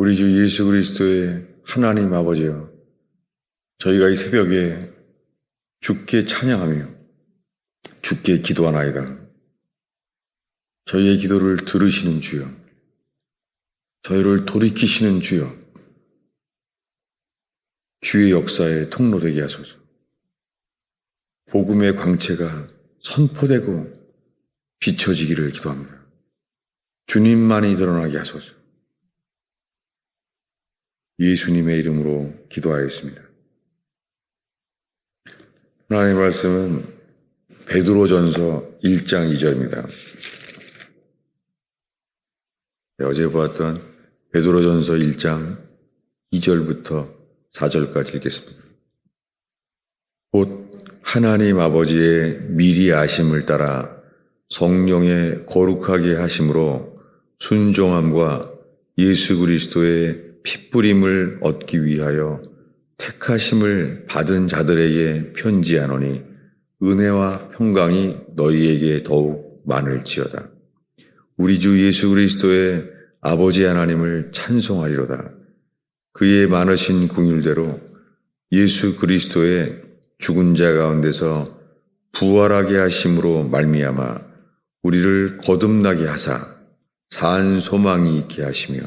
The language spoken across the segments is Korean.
우리 주 예수 그리스도의 하나님 아버지여, 저희가 이 새벽에 주께 찬양하며 주께 기도하나이다. 저희의 기도를 들으시는 주여, 저희를 돌이키시는 주여, 주의 역사에 통로되게 하소서. 복음의 광채가 선포되고 비춰지기를 기도합니다. 주님만이 드러나게 하소서. 예수님의 이름으로 기도하였습니다. 하나님의 말씀은 베드로전서 1장 2절입니다. 네, 어제 보았던 베드로전서 1장 2절부터 4절까지 읽겠습니다. 곧 하나님 아버지의 미리 아심을 따라 성령의 거룩하게 하심으로 순종함과 예수 그리스도의 핏부림을 얻기 위하여 택하심을 받은 자들에게 편지하노니 은혜와 평강이 너희에게 더욱 많을지어다. 우리 주 예수 그리스도의 아버지 하나님을 찬송하리로다. 그의 많으신 궁율대로 예수 그리스도의 죽은 자 가운데서 부활하게 하심으로 말미암아 우리를 거듭나게 하사 산 소망이 있게 하시며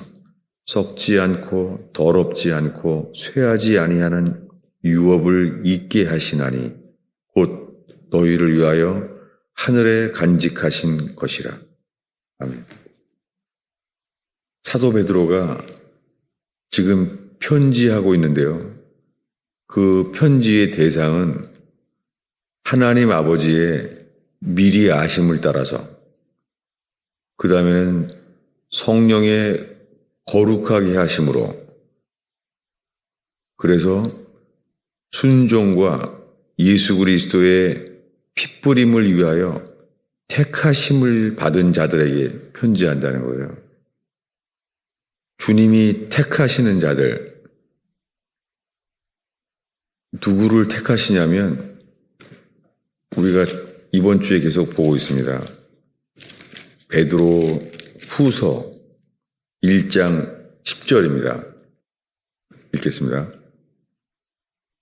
썩지 않고 더럽지 않고 쇠하지 아니하는 유업을 있게 하시나니 곧 너희를 위하여 하늘에 간직하신 것이라. 아멘. 사도 베드로가 지금 편지하고 있는데요. 그 편지의 대상은 하나님 아버지의 미리 아심을 따라서 그 다음에는 성령의 거룩하게 하심으로 그래서 순종과 예수 그리스도의 핏부림을 위하여 택하심을 받은 자들에게 편지한다는 거예요. 주님이 택하시는 자들, 누구를 택하시냐면 우리가 이번 주에 계속 보고 있습니다. 베드로 후서 1장 10절입니다. 읽겠습니다.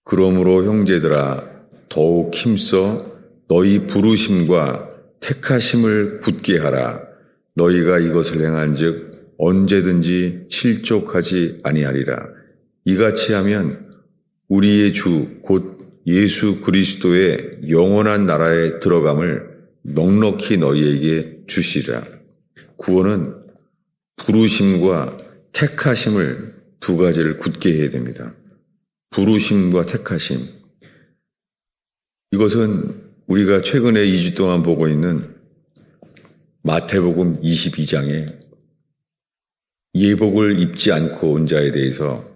그러므로 형제들아 더욱 힘써 너희 부르심과 택하심을 굳게 하라. 너희가 이것을 행한즉 언제든지 실족하지 아니하리라. 이같이 하면 우리의 주 곧 예수 그리스도의 영원한 나라에 들어감을 넉넉히 너희에게 주시리라. 구원은 부르심과 택하심을 두 가지를 굳게 해야 됩니다. 부르심과 택하심. 이것은 우리가 최근에 2주 동안 보고 있는 마태복음 22장에 예복을 입지 않고 온 자에 대해서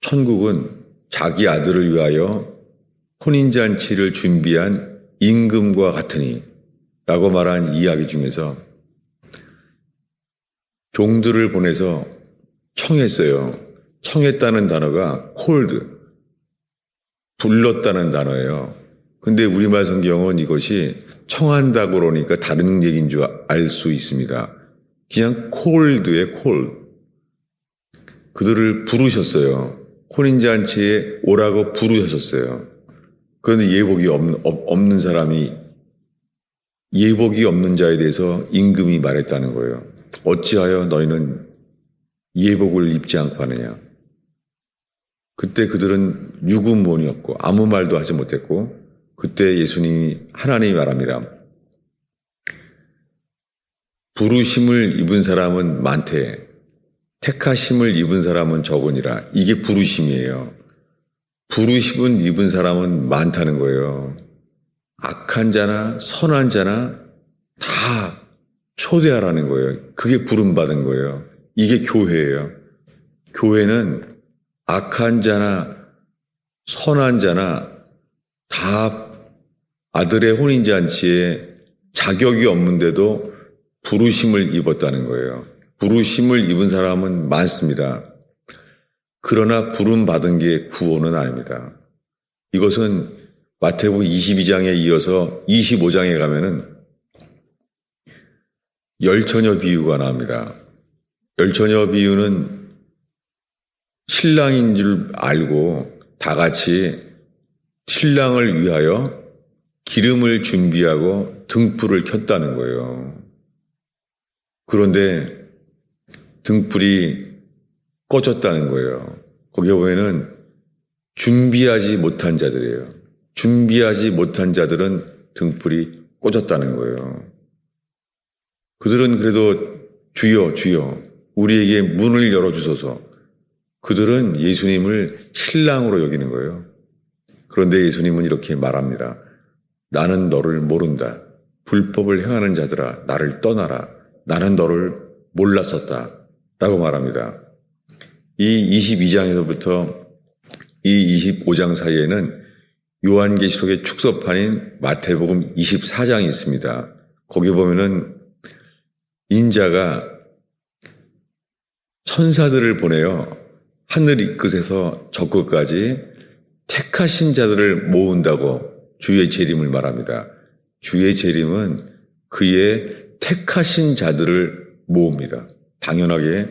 천국은 자기 아들을 위하여 혼인잔치를 준비한 임금과 같으니 라고 말한 이야기 중에서 종들을 보내서 청했어요. 청했다는 단어가 콜드, 불렀다는 단어예요. 근데 우리말 성경은 이것이 청한다고 그러니까 다른 얘기인 줄 알 수 있습니다. 그냥 콜드의 콜. 그들을 부르셨어요. 혼인잔치에 오라고 부르셨었어요. 그런데 예복이 없는, 없는 사람이 예복이 없는 자에 대해서 임금이 말했다는 거예요. 어찌하여 너희는 예복을 입지 않고 하느냐. 그때 그들은 유구무원이었고 아무 말도 하지 못했고 그때 예수님이 하나님이 말합니다. 부르심을 입은 사람은 많대. 택하심을 입은 사람은 적으니라. 이게 부르심이에요. 부르심은 입은 사람은 많다는 거예요. 악한 자나 선한 자나 다 초대하라는 거예요. 그게 부름받은 거예요. 이게 교회예요. 교회는 악한 자나 선한 자나 다 아들의 혼인잔치에 자격이 없는데도 부르심을 입었다는 거예요. 부르심을 입은 사람은 많습니다. 그러나 부름받은 게 구원은 아닙니다. 이것은 마태복음 22장에 이어서 25장에 가면은 열처녀 비유가 나옵니다. 열처녀 비유는 신랑인 줄 알고 다 같이 신랑을 위하여 기름을 준비하고 등불을 켰다는 거예요. 그런데 등불이 꺼졌다는 거예요. 거기에 보면은 준비하지 못한 자들이에요. 준비하지 못한 자들은 등불이 꺼졌다는 거예요. 그들은 그래도 주여, 주여, 우리에게 문을 열어주소서. 그들은 예수님을 신랑으로 여기는 거예요. 그런데 예수님은 이렇게 말합니다. 나는 너를 모른다. 불법을 행하는 자들아, 나를 떠나라. 나는 너를 몰랐었다. 라고 말합니다. 이 22장에서부터 이 25장 사이에는 요한계시록의 축소판인 마태복음 24장이 있습니다. 거기 보면은 인자가 천사들을 보내요. 하늘 끝에서 저 끝까지 택하신 자들을 모은다고 주의 재림을 말합니다. 주의 재림은 그의 택하신 자들을 모읍니다. 당연하게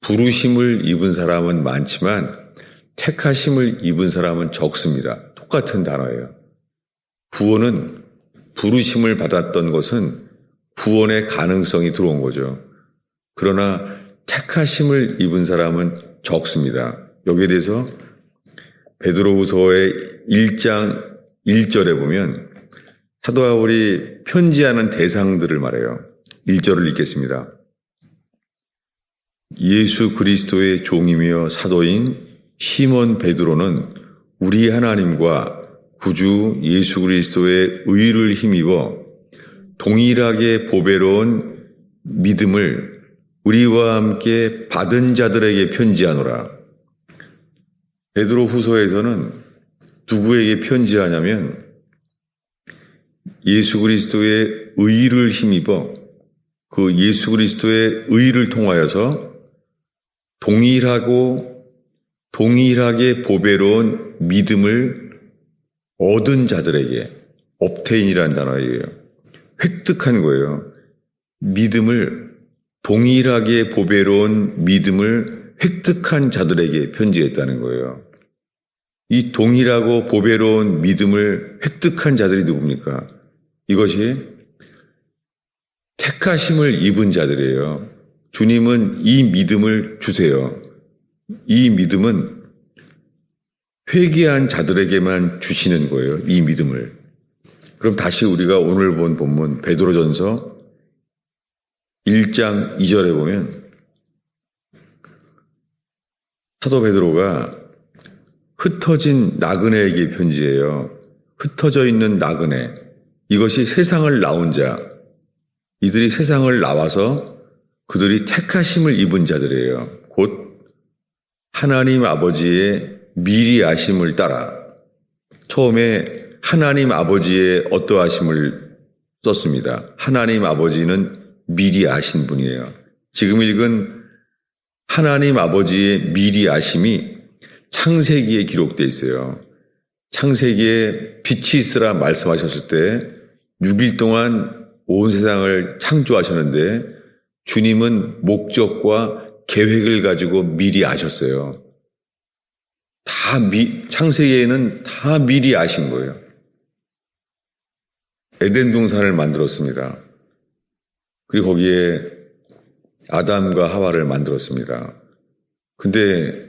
부르심을 입은 사람은 많지만 택하심을 입은 사람은 적습니다. 똑같은 단어예요. 구원은 부르심을 받았던 것은 구원의 가능성이 들어온 거죠. 그러나 택하심을 입은 사람은 적습니다. 여기에 대해서 베드로후서의 1장 1절에 보면 사도 바울이 편지하는 대상들을 말해요. 1절을 읽겠습니다. 예수 그리스도의 종이며 사도인 시몬 베드로는 우리 하나님과 구주 예수 그리스도의 의를 힘입어 동일하게 보배로운 믿음을 우리와 함께 받은 자들에게 편지하노라. 베드로 후서에서는 누구에게 편지하냐면 예수 그리스도의 의를 힘입어 그 예수 그리스도의 의를 통하여서 동일하고 동일하게 보배로운 믿음을 얻은 자들에게 업테인이라는 단어예요. 획득한 거예요. 믿음을 동일하게 보배로운 믿음을 획득한 자들에게 편지했다는 거예요. 이 동일하고 보배로운 믿음을 획득한 자들이 누굽니까? 이것이 택하심을 입은 자들이에요. 주님은 이 믿음을 주세요. 이 믿음은 회개한 자들에게만 주시는 거예요. 이 믿음을. 그럼 다시 우리가 오늘 본 본문 베드로전서 1장 2절에 보면 사도 베드로가 흩어진 나그네에게 편지해요. 흩어져 있는 나그네. 이것이 세상을 나온 자. 이들이 세상을 나와서 그들이 택하심을 입은 자들이에요. 곧 하나님 아버지의 미리 아심을 따라 처음에 하나님 아버지의 어떠하심을 썼습니다. 하나님 아버지는 미리 아신 분이에요. 지금 읽은 하나님 아버지의 미리 아심이 창세기에 기록되어 있어요. 창세기에 빛이 있으라 말씀하셨을 때 6일 동안 온 세상을 창조하셨는데 주님은 목적과 계획을 가지고 미리 아셨어요. 다 미, 창세기에는 다 미리 아신 거예요. 에덴 동산을 만들었습니다. 그리고 거기에 아담과 하와를 만들었습니다. 근데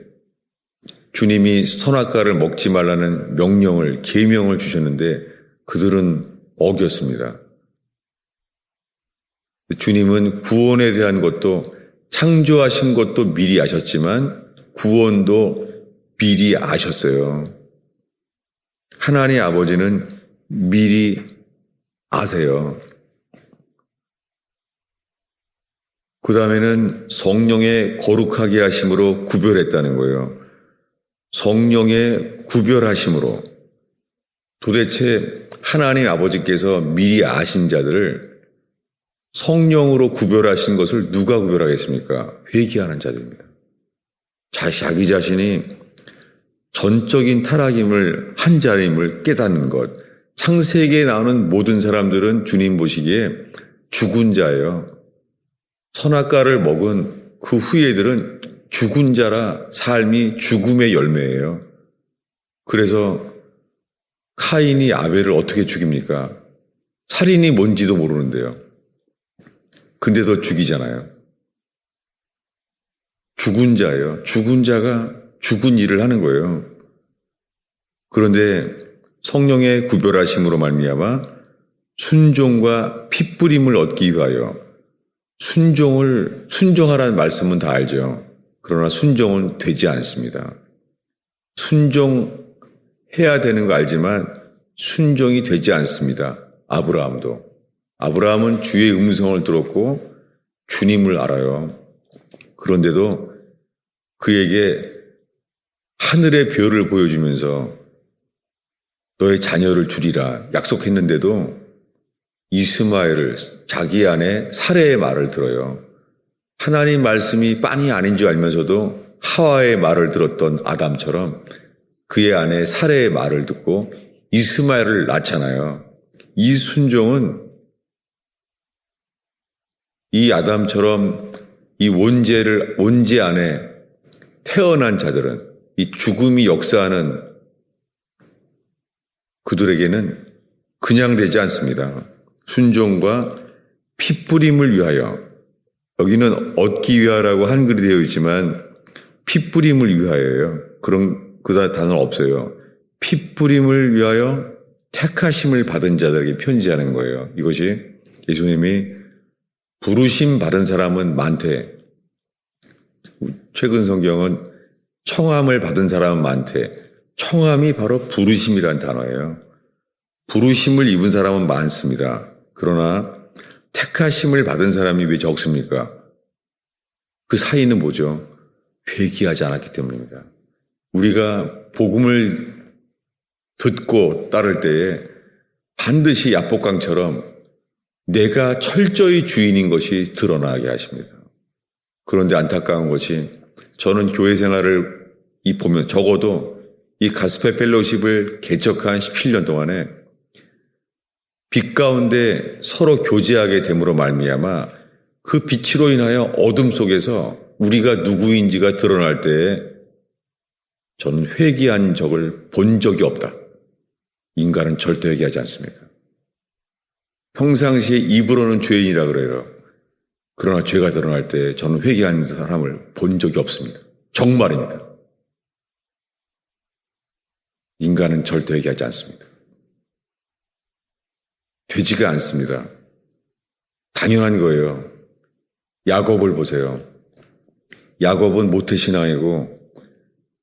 주님이 선악과를 먹지 말라는 명령을, 계명을 주셨는데 그들은 어겼습니다. 주님은 구원에 대한 것도 창조하신 것도 미리 아셨지만 구원도 미리 아셨어요. 하나님 아버지는 미리 아세요. 그 다음에는 성령의 거룩하게 하심으로 구별했다는 거예요. 성령의 구별하심으로 도대체 하나님 아버지께서 미리 아신 자들을 성령으로 구별하신 것을 누가 구별하겠습니까? 회개하는 자들입니다. 자기 자신이 전적인 타락임을 한 자임을 깨닫는 것. 창세기에 나오는 모든 사람들은 주님 보시기에 죽은 자예요. 선악과를 먹은 그 후예들은 죽은 자라 삶이 죽음의 열매예요. 그래서 카인이 아벨을 어떻게 죽입니까? 살인이 뭔지도 모르는데요. 근데도 죽이잖아요. 죽은 자예요. 죽은 자가 죽은 일을 하는 거예요. 그런데 성령의 구별하심으로 말미암아 순종과 핏부림을 얻기 위하여 순종을 순종하라는 말씀은 다 알죠. 그러나 순종은 되지 않습니다. 순종해야 되는 거 알지만 순종이 되지 않습니다. 아브라함도. 아브라함은 주의 음성을 들었고 주님을 알아요. 그런데도 그에게 하늘의 별을 보여주면서 너의 자녀를 주리라 약속했는데도 이스마엘을 자기 안에 살해의 말을 들어요. 하나님 말씀이 빤히 아닌 줄 알면서도 하와의 말을 들었던 아담처럼 그의 안에 살해의 말을 듣고 이스마엘을 낳잖아요. 이 순종은 이 아담처럼 이 원죄를 원죄 안에 태어난 자들은 이 죽음이 역사하는 그들에게는 그냥 되지 않습니다. 순종과 핏부림을 위하여 여기는 얻기 위하라고 한글이 되어 있지만 핏부림을 위하여요. 그런 그 단어 없어요. 핏부림을 위하여 택하심을 받은 자들에게 편지하는 거예요. 이것이 예수님이 부르심 받은 사람은 많대. 최근 성경은 청함을 받은 사람은 많대. 청함이 바로 부르심이란 단어예요. 부르심을 입은 사람은 많습니다. 그러나 택하심을 받은 사람이 왜 적습니까? 그 사이는 뭐죠? 회개하지 않았기 때문입니다. 우리가 복음을 듣고 따를 때에 반드시 야복강처럼 내가 철저히 주인인 것이 드러나게 하십니다. 그런데 안타까운 것이 저는 교회 생활을 이 보면 적어도 이 가스펠 펠로십을 개척한 17년 동안에 빛 가운데 서로 교제하게 됨으로 말미암아 그 빛으로 인하여 어둠 속에서 우리가 누구인지가 드러날 때에 저는 회개한 적을 본 적이 없다. 인간은 절대 회개하지 않습니다. 평상시에 입으로는 죄인이라 그래요. 그러나 죄가 드러날 때 저는 회개한 사람을 본 적이 없습니다. 정말입니다. 인간은 절대 회개하지 않습니다. 되지가 않습니다. 당연한 거예요. 야곱을 보세요. 야곱은 모태신앙이고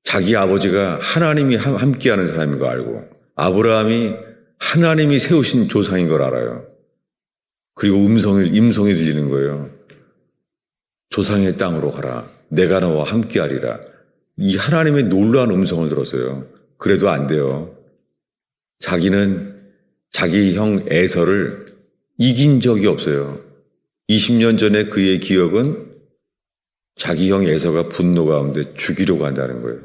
자기 아버지가 하나님이 함께하는 사람인 거 알고 아브라함이 하나님이 세우신 조상인 걸 알아요. 그리고 음성이 임성이 들리는 거예요. 조상의 땅으로 가라. 내가 너와 함께하리라. 이 하나님의 놀라운 음성을 들었어요. 그래도 안 돼요. 자기는 자기 형 에서를 이긴 적이 없어요. 20년 전에 그의 기억은 자기 형 에서가 분노 가운데 죽이려고 한다는 거예요.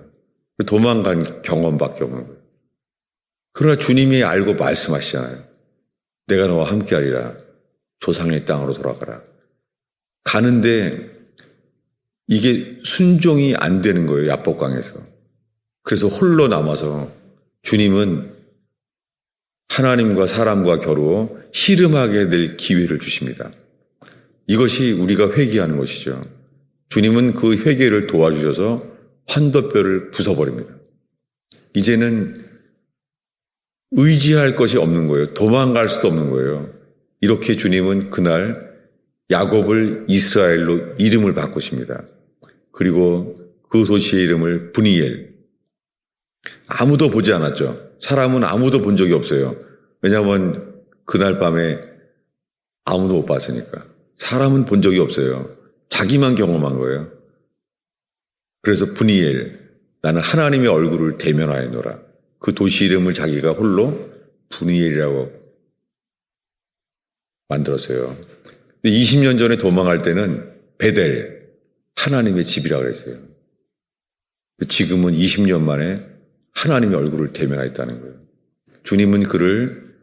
도망간 경험밖에 없는 거예요. 그러나 주님이 알고 말씀하시잖아요. 내가 너와 함께하리라. 조상의 땅으로 돌아가라. 가는데 이게 순종이 안 되는 거예요. 야복강에서. 그래서 홀로 남아서 주님은 하나님과 사람과 겨루어 씨름하게 될 기회를 주십니다. 이것이 우리가 회개하는 것이죠. 주님은 그 회개를 도와주셔서 환도뼈를 부숴버립니다. 이제는 의지할 것이 없는 거예요. 도망갈 수도 없는 거예요. 이렇게 주님은 그날 야곱을 이스라엘로 이름을 바꾸십니다. 그리고 그 도시의 이름을 분이엘. 아무도 보지 않았죠. 사람은 아무도 본 적이 없어요. 왜냐하면 그날 밤에 아무도 못 봤으니까. 사람은 본 적이 없어요. 자기만 경험한 거예요. 그래서 분이엘, 나는 하나님의 얼굴을 대면하였노라. 그 도시 이름을 자기가 홀로 분이엘이라고 만들었어요. 20년 전에 도망할 때는 베델, 하나님의 집이라고 그랬어요. 지금은 20년 만에 하나님의 얼굴을 대면하였다는 거예요. 주님은 그를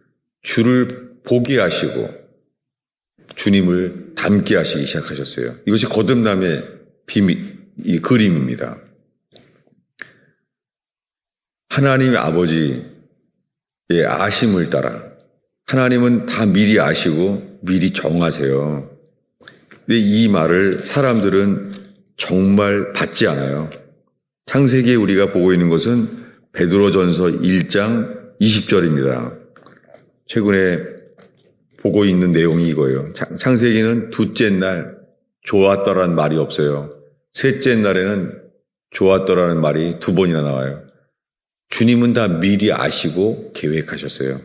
주를 보게 하시고 주님을 닮게 하시기 시작하셨어요. 이것이 거듭남의 비밀, 이 그림입니다. 하나님 아버지의 아심을 따라 하나님은 다 미리 아시고 미리 정하세요. 근데 이 말을 사람들은 정말 받지 않아요. 창세기에 우리가 보고 있는 것은 베드로전서 1장 20절입니다. 최근에 보고 있는 내용이 이거예요. 창- 창세기는 둘째 날 좋았더라는 말이 없어요. 셋째 날에는 좋았더라는 말이 두 번이나 나와요. 주님은 다 미리 아시고 계획하셨어요.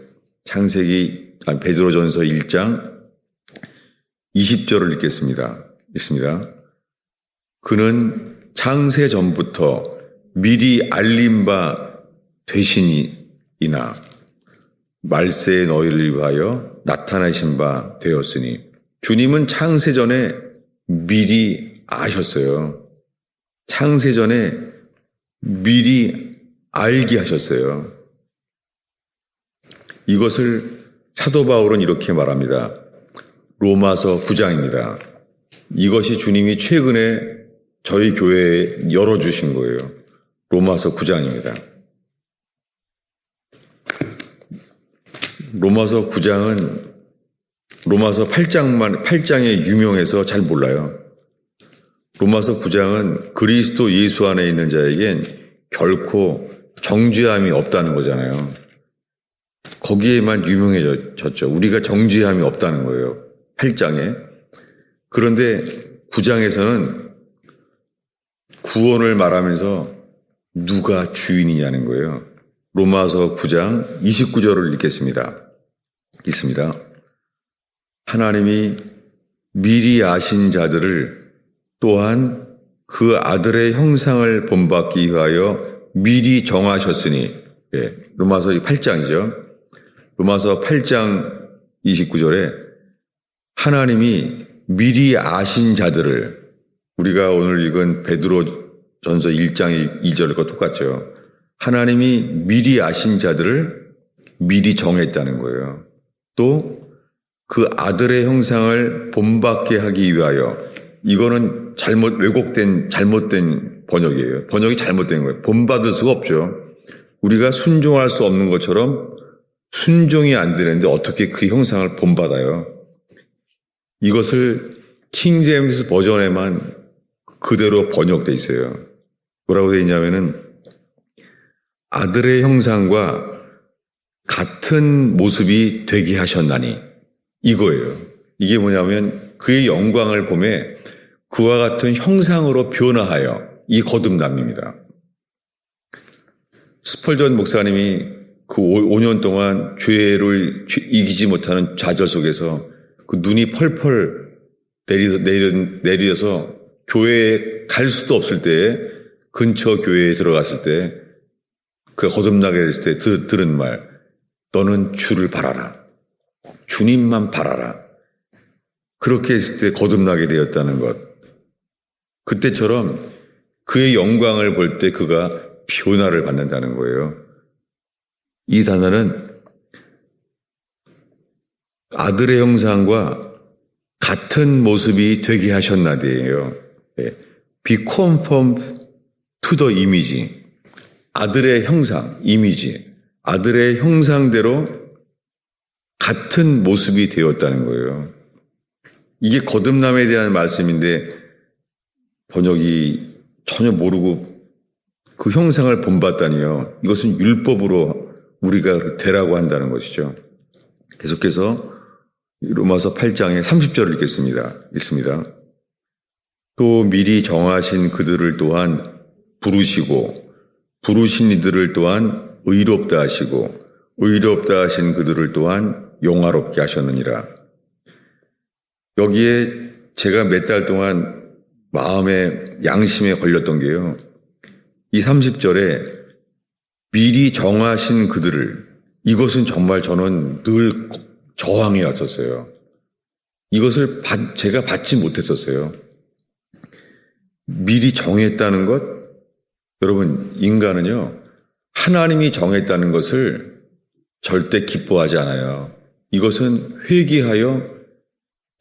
창세기 아니, 베드로전서 1장 20절을 읽겠습니다. 읽습니다. 그는 창세 전부터 미리 알림 바 되시니이나 말세에 너희를 위하여 나타나신 바 되었으니 주님은 창세 전에 미리 아셨어요. 창세 전에 미리 알게 하셨어요. 이것을 사도 바울은 이렇게 말합니다. 로마서 9장입니다. 이것이 주님이 최근에 저희 교회에 열어주신 거예요. 로마서 9장입니다. 로마서 9장은 로마서 8장만, 8장에 유명해서 잘 몰라요. 로마서 9장은 그리스도 예수 안에 있는 자에겐 결코 정죄함이 없다는 거잖아요. 거기에만 유명해졌죠. 우리가 정죄함이 없다는 거예요. 8장에. 그런데 9장에서는 구원을 말하면서 누가 주인이냐는 거예요. 로마서 9장 29절을 읽겠습니다. 읽습니다. 하나님이 미리 아신 자들을 또한 그 아들의 형상을 본받기 위하여 미리 정하셨으니, 예, 로마서 8장이죠. 로마서 8장 29절에 하나님이 미리 아신 자들을 우리가 오늘 읽은 베드로 전서 1장 2절과 똑같죠. 하나님이 미리 아신 자들을 미리 정했다는 거예요. 또 그 아들의 형상을 본받게 하기 위하여 이거는 잘못 왜곡된 잘못된 번역이에요. 번역이 잘못된 거예요. 본받을 수가 없죠. 우리가 순종할 수 없는 것처럼 순종이 안 되는데 어떻게 그 형상을 본받아요? 이것을 킹 제임스 버전에만 그대로 번역돼 있어요. 뭐라고 되어 있냐면은 아들의 형상과 같은 모습이 되게 하셨나니 이거예요. 이게 뭐냐면 그의 영광을 보매 그와 같은 형상으로 변화하여 이 거듭남입니다. 스펄전 목사님이 그 5년 동안 죄를 이기지 못하는 좌절 속에서 그 눈이 펄펄 내려, 내려, 내려서 교회에 갈 수도 없을 때에 근처 교회에 들어갔을 때 그 거듭나게 됐을 때 들, 들은 말 너는 주를 바라라. 주님만 바라라. 그렇게 했을 때 거듭나게 되었다는 것. 그때처럼 그의 영광을 볼 때 그가 변화를 받는다는 거예요. 이 단어는 아들의 형상과 같은 모습이 되게 하셨나디예요. 예. Be conformed to the image. 아들의 형상, 이미지. 아들의 형상대로 같은 모습이 되었다는 거예요. 이게 거듭남에 대한 말씀인데 번역이 전혀 모르고 그 형상을 본받다니요. 이것은 율법으로 우리가 되라고 한다는 것이죠. 계속해서 로마서 8장의 30절을 읽겠습니다. 읽습니다. 또 미리 정하신 그들을 또한 부르시고 부르신 이들을 또한 의롭다 하시고 의롭다 하신 그들을 또한 용화롭게 하셨느니라. 여기에 제가 몇 달 동안 마음에 양심에 걸렸던 게요. 이 30절에 미리 정하신 그들을 이것은 정말 저는 늘 저항해 왔었어요. 이것을 받, 제가 받지 못했었어요. 미리 정했다는 것, 여러분, 인간은요, 하나님이 정했다는 것을 절대 기뻐하지 않아요. 이것은 회개하여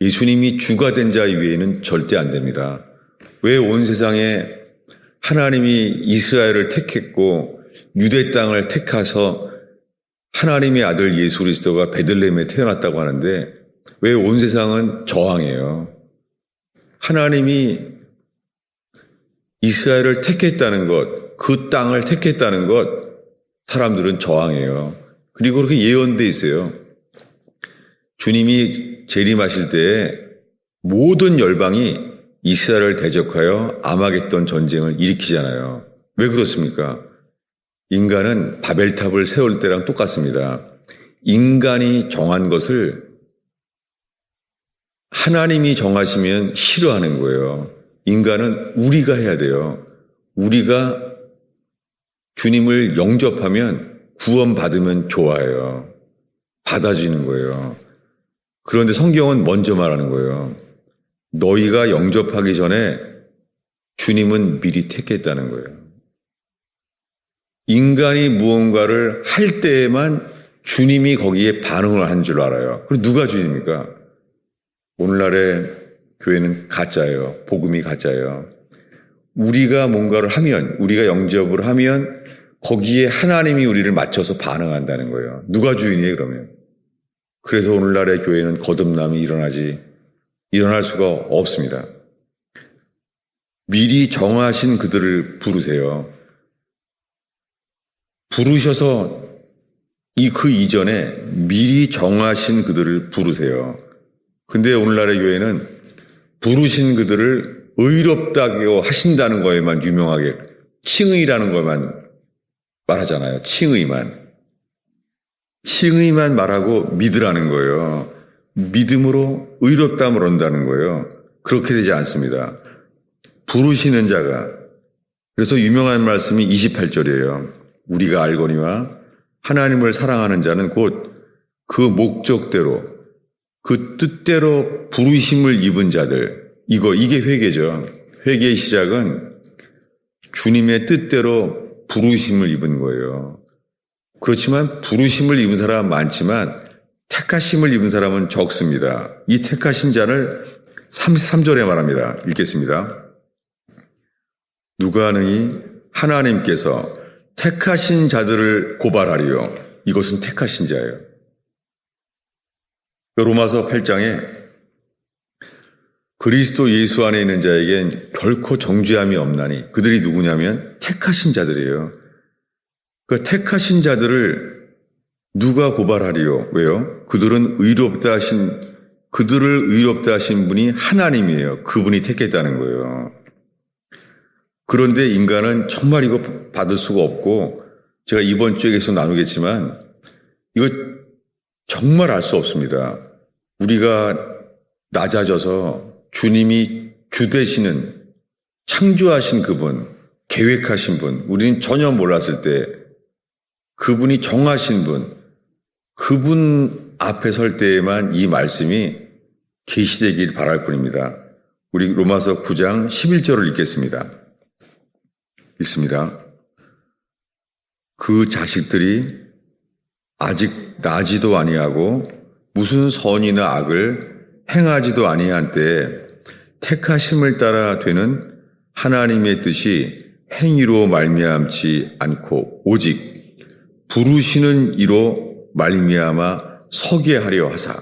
예수님이 주가 된자 이외에는 절대 안 됩니다. 왜 온 세상에 하나님이 이스라엘을 택했고 유대 땅을 택하서 하나님의 아들 예수 그리스도가 베들레헴에 태어났다고 하는데 왜 온 세상은 저항해요? 하나님이 이스라엘을 택했다는 것, 그 땅을 택했다는 것, 사람들은 저항해요. 그리고 그렇게 예언돼 있어요. 주님이 재림하실 때에 모든 열방이 이스라엘을 대적하여 아마겟돈 전쟁을 일으키잖아요. 왜 그렇습니까? 인간은 바벨탑을 세울 때랑 똑같습니다. 인간이 정한 것을 하나님이 정하시면 싫어하는 거예요. 인간은 우리가 해야 돼요. 우리가 주님을 영접하면 구원받으면 좋아해요. 받아주는 거예요. 그런데 성경은 먼저 말하는 거예요. 너희가 영접하기 전에 주님은 미리 택했다는 거예요. 인간이 무언가를 할 때에만 주님이 거기에 반응을 한 줄 알아요. 그럼 누가 주님입니까? 오늘날의 교회는 가짜예요. 복음이 가짜예요. 우리가 뭔가를 하면, 우리가 영접을 하면 거기에 하나님이 우리를 맞춰서 반응한다는 거예요. 누가 주인이에요, 그러면? 그래서 오늘날의 교회는 거듭남이 일어나지, 일어날 수가 없습니다. 미리 정하신 그들을 부르세요. 부르셔서 이 그 이전에 미리 정하신 그들을 부르세요. 근데 오늘날의 교회는 부르신 그들을 의롭다고 하신다는 거에만 유명하게 칭의라는 것만 말하잖아요. 칭의만. 칭의만 말하고 믿으라는 거예요. 믿음으로 의롭다함을 얻는다는 거예요. 그렇게 되지 않습니다. 부르시는 자가 그래서 유명한 말씀이 28절이에요. 우리가 알거니와 하나님을 사랑하는 자는 곧 그 목적대로 그 뜻대로 부르심을 입은 자들 이거 이게 회개죠. 회개의 시작은 주님의 뜻대로 부르심을 입은 거예요. 그렇지만 부르심을 입은 사람은 많지만 택하심을 입은 사람은 적습니다. 이 택하신 자를 33절에 말합니다. 읽겠습니다. 누가 능히 하나님께서 택하신 자들을 고발하리요. 이것은 택하신 자예요. 로마서 8장에 그리스도 예수 안에 있는 자에겐 결코 정죄함이 없나니 그들이 누구냐면 택하신 자들이에요. 그 택하신 자들을 누가 고발하리요? 왜요? 그들은 의롭다 하신 그들을 의롭다 하신 분이 하나님이에요. 그분이 택했다는 거예요. 그런데 인간은 정말 이거 받을 수가 없고 제가 이번 주에 계속 나누겠지만 이거 정말 알 수 없습니다. 우리가 낮아져서 주님이 주 되시는 창조하신 그분, 계획하신 분, 우리는 전혀 몰랐을 때 그분이 정하신 분, 그분 앞에 설 때에만 이 말씀이 계시되길 바랄 뿐입니다. 우리 로마서 9장 11절을 읽겠습니다. 읽습니다. 그 자식들이 아직 나지도 아니하고 무슨 선이나 악을 행하지도 아니한 때에 택하심을 따라 되는 하나님의 뜻이 행위로 말미암지 않고 오직 부르시는 이로 말미암아 서게 하려 하사.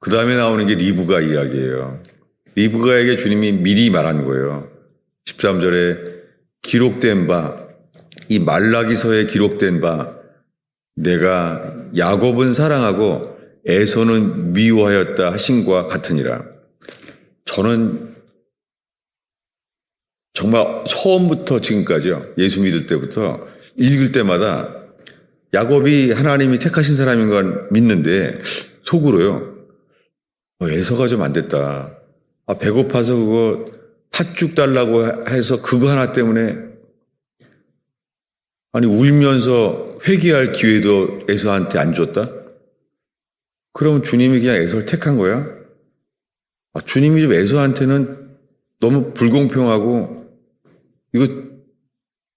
그 다음에 나오는 게 리브가 이야기예요. 리브가에게 주님이 미리 말한 거예요. 13절에 기록된 바, 이 말라기서에 기록된 바, 내가 야곱은 사랑하고 에서는 미워하였다 하신과 같으니라. 저는 정말 처음부터 지금까지요. 예수 믿을 때부터 읽을 때마다 야곱이 하나님이 택하신 사람인 건 믿는데 속으로요. 어, 에서가 좀 안 됐다. 아, 배고파서 그거 팥죽 달라고 해서 그거 하나 때문에 아니 울면서 회개할 기회도 에서한테 안 줬다? 그럼 주님이 그냥 에서를 택한 거야? 아, 주님이 좀 에서한테는 너무 불공평하고 이거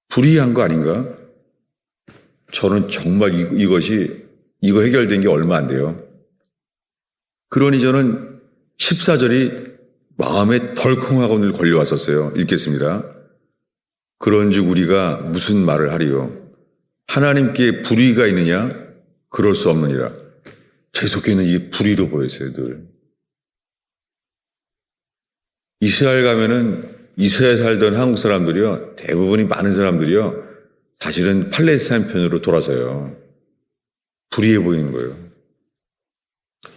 불이한 거 아닌가? 저는 정말 이, 이것이 이거 해결된 게 얼마 안 돼요. 그러니 저는 14절이 마음에 덜컹하고 늘 걸려왔었어요. 읽겠습니다. 그런즉 우리가 무슨 말을 하리요? 하나님께 불의가 있느냐? 그럴 수 없느니라. 제 속에는 이게 불의로 보였어요, 늘. 이스라엘 가면은 이스라엘 살던 한국 사람들이요. 대부분이 많은 사람들이요. 사실은 팔레스타인 편으로 돌아서요. 불의해 보이는 거예요.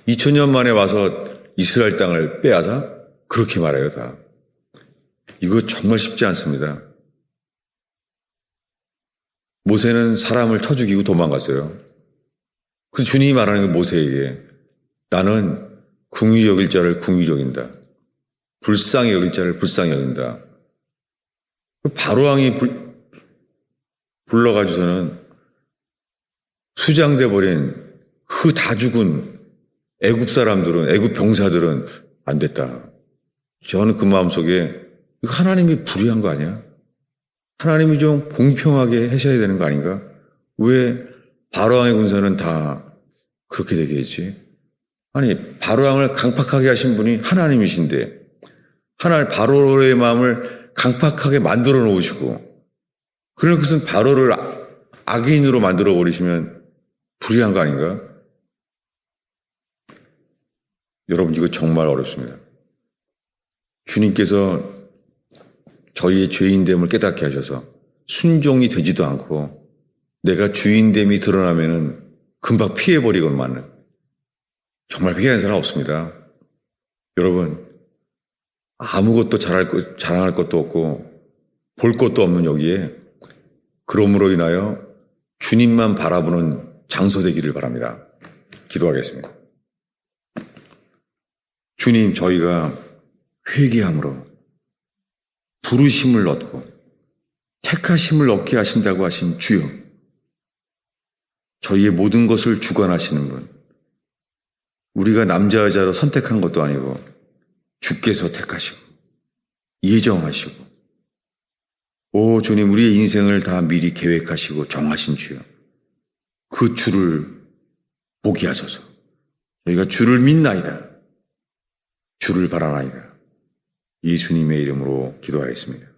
2000년 만에 와서 이스라엘 땅을 빼앗아 그렇게 말해요, 다. 이거 정말 쉽지 않습니다. 모세는 사람을 쳐 죽이고 도망갔어요. 그 주님이 말하는 게 모세에게 나는 여길 자를 여긴다. 불쌍히 여길 자를 불쌍히 여긴다. 바로왕이 불, 불러가지고서는 수장돼 버린 그 다 죽은 애굽 사람들은 애굽 병사들은 안 됐다. 저는 그 마음 속에 이거 하나님이 불의한 거 아니야? 하나님이 좀 공평하게 하셔야 되는 거 아닌가? 왜 바로왕의 군사는 다 그렇게 되게 했지? 아니 바로왕을 강팍하게 하신 분이 하나님이신데 하나님 바로의 마음을 강팍하게 만들어 놓으시고 그런 것은 바로를 아- 악인으로 만들어 버리시면 불의한 거 아닌가? 여러분 이거 정말 어렵습니다. 주님께서 저희의 죄인됨을 깨닫게 하셔서 순종이 되지도 않고 내가 주인됨이 드러나면은 금방 피해버리고만은 정말 피해하는 사람 없습니다. 여러분 아무것도 잘할 것, 자랑할 것도 없고 볼 것도 없는 여기에 그러므로 인하여 주님만 바라보는 장소 되기를 바랍니다. 기도하겠습니다. 주님, 저희가 회개함으로 부르심을 얻고 택하심을 얻게 하신다고 하신 주여, 저희의 모든 것을 주관하시는 분, 우리가 남자 여자로 선택한 것도 아니고 주께서 택하시고 예정하시고 오 주님 우리의 인생을 다 미리 계획하시고 정하신 주여 그 주를 보게 하소서. 저희가 주를 믿나이다. 주를 바라나이다. 예수님의 이름으로 기도하겠습니다.